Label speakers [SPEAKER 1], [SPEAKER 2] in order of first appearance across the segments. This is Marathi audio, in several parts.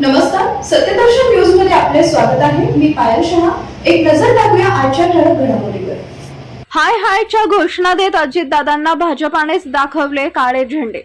[SPEAKER 1] नमस्कार सत्यदर्शन न्यूजमध्ये आपले स्वागत आहे. मी पायल शहा. एक नजर टाकूया आजच्या ठळक घडामोडीवर.
[SPEAKER 2] हाय हायच्या घोषणा देत अजितदादांना भाजपानेच दाखवले काळे झेंडे.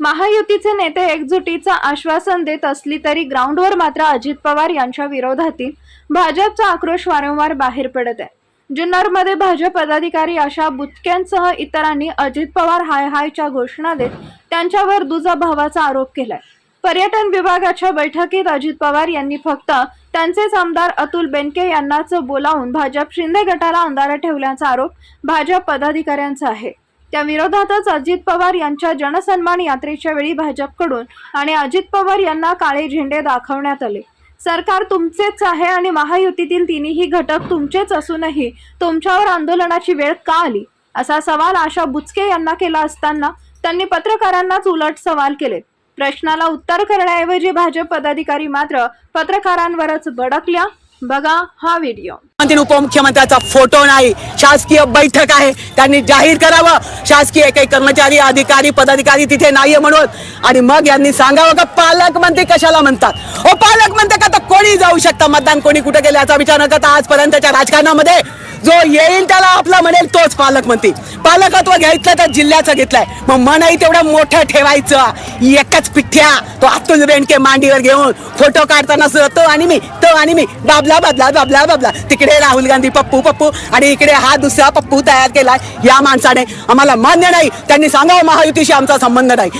[SPEAKER 2] महायुतीचे नेते एकजुटीचं आश्वासन देत असली तरी ग्राउंडवर मात्र अजित पवार यांच्या विरोधातील भाजपचा आक्रोश वारंवार बाहेर पडत आहे. जुन्नरमध्ये भाजप पदाधिकारी अशा बुचक्यांसह इतरांनी अजित पवार हाय हायच्या घोषणा देत त्यांच्यावर दुजाभावाचा आरोप केलाय. पर्यटन विभागाच्या बैठकीत अजित पवार यांनी फक्त त्यांचेच आमदार अतुल बेनके यांनाच बोलावून भाजप शिंदे गटाला अंधारात ठेवल्याचा आरोप भाजप पदाधिकाऱ्यांचा आहे. त्या विरोधातच अजित पवार यांच्या जनसन्मान यात्रेच्या वेळी भाजपकडून आणि अजित पवार यांना काळे झेंडे दाखवण्यात आले. सरकार तुमचेच आहे आणि महायुतीतील तिन्ही घटक तुमचेच असूनही तुमच्यावर आंदोलनाची वेळ का आली? असा सवाल आशा बुचके यांना केला असताना त्यांनी पत्रकारांनाच उलट सवाल केलेत. प्रश्नाला उत्तर करण्याऐवजी भाजप पदाधिकारी मात्र पत्रकारांवरच भडकल्या. बघा हा व्हिडिओ.
[SPEAKER 3] उपमुख्यमंत्र्याचा फोटो नाही. शासकीय बैठक आहे. त्यांनी जाहीर करावं. शासकीय काही कर्मचारी अधिकारी पदाधिकारी तिथे नाहीये म्हणून. आणि मग यांनी सांगावं का पालकमंत्री कशाला म्हणतात? ओ पालकमंत्री का तर कोणी जाऊ शकतं? मतदान कोणी कुठे गेले याचा विचार न करता आजपर्यंतच्या राजकारणामध्ये जो येईल त्याला आपला म्हणेल तोच पालकमंत्री पालकत्व घ्यायचं तर जिल्ह्याचं घेतलंय. मग मनही तेवढं मोठं ठेवायचं. एकच पिठ्या. तो अतुल बेंडके मांडीवर घेऊन फोटो काढताना सुद्धा तो आणि मी तो आणि मी. बाबला बाबला बाबला बाबला. तिकडे राहुल गांधी पप्पू पप्पू. आणि इकडे हा दुसरा पप्पू तयार केला या माणसाने. आम्हाला मान्य नाही. त्यांनी सांगावं महायुतीशी आमचा संबंध नाही.